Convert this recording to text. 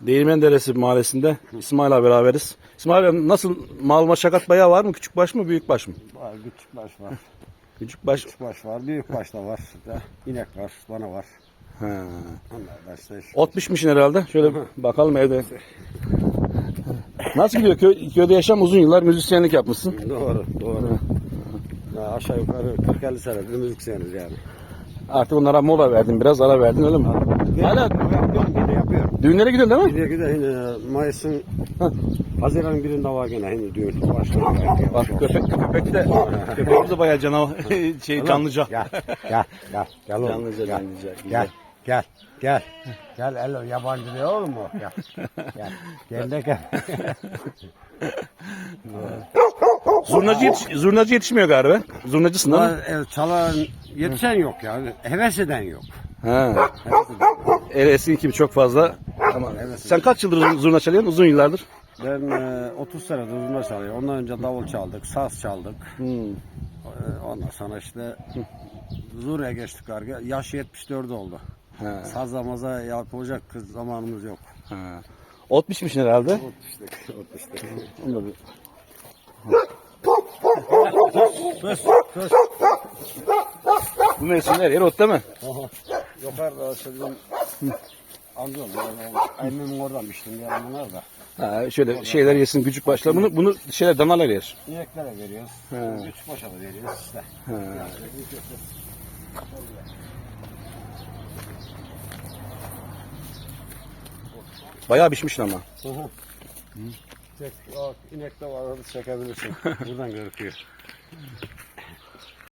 Değirmen Deresi mahallesinde İsmail'le beraberiz. İsmail abi nasıl mal maşakat bayağı var mı? Küçük baş mı büyük baş mı? Var, küçük baş var. Küçük baş. Küçük baş var, büyük baş da var. Da, inek var, bana var. Ha. Onlar da işte. Ot pişmişsin herhalde. Şöyle bakalım evde. Nasıl gidiyor köy, köyde yaşam uzun yıllar müzisyenlik yapmışsın. Doğru, doğru. Ya aşağı yukarı 40-50 senedir müzikseniz yani. Artık onlara mola verdin biraz ara verdin öyle mi? Hala Yapıyorum, yine yapıyorum. düğünlere gidiyorsun değil mi? Bir de gide yine Mayıs'ın Hah. Haziran birinde var gene yine düğün başlıyor. Bak köpek köpek de köpek de bayağı canavar şey canlıca. Gel, gel, gel, gel oğlum. Canlıca, gel, canlıca. Gel, gel, gel. Gel Elo, yabancı değil oğlum o. Gel, gel. Gel de gel. Zurnacı, yetiş, zurnacı yetişmiyor galiba. Zurnacısın değil mi? Evet, çalan yetişen yok yani. Heves eden yok. Ha. Heves eden. Eski gibi çok fazla. Ama sen kaç yıldır zurna- çalıyorsun? Uzun yıllardır. Ben e, 30 senedir zurna çalıyorum. Ondan önce davul çaldık, saz çaldık. Hmm. E, ondan sonra işte Zura'ya geçtik arka. Yaş 74 oldu. Ha. Sazla maza yapacak kız zamanımız yok. Ha. Ot pişmişsin herhalde. Otuştuk, otuştuk. Onu da bir- Sus, sus. Bu mevsimde her yer ot değil mi? Yukarıda bizim amcam, yani oradan içtim yani bunlar da. Ha, şöyle şeyler yesin küçük başlar. Bunu bunu şeyler danalar yer. İneklere veriyoruz. He. Küçük başa da veriyoruz işte. Bayağı pişmişsin ama. Hı hı. Çek, o inek de var orada çekebilirsin. Buradan gözüküyor.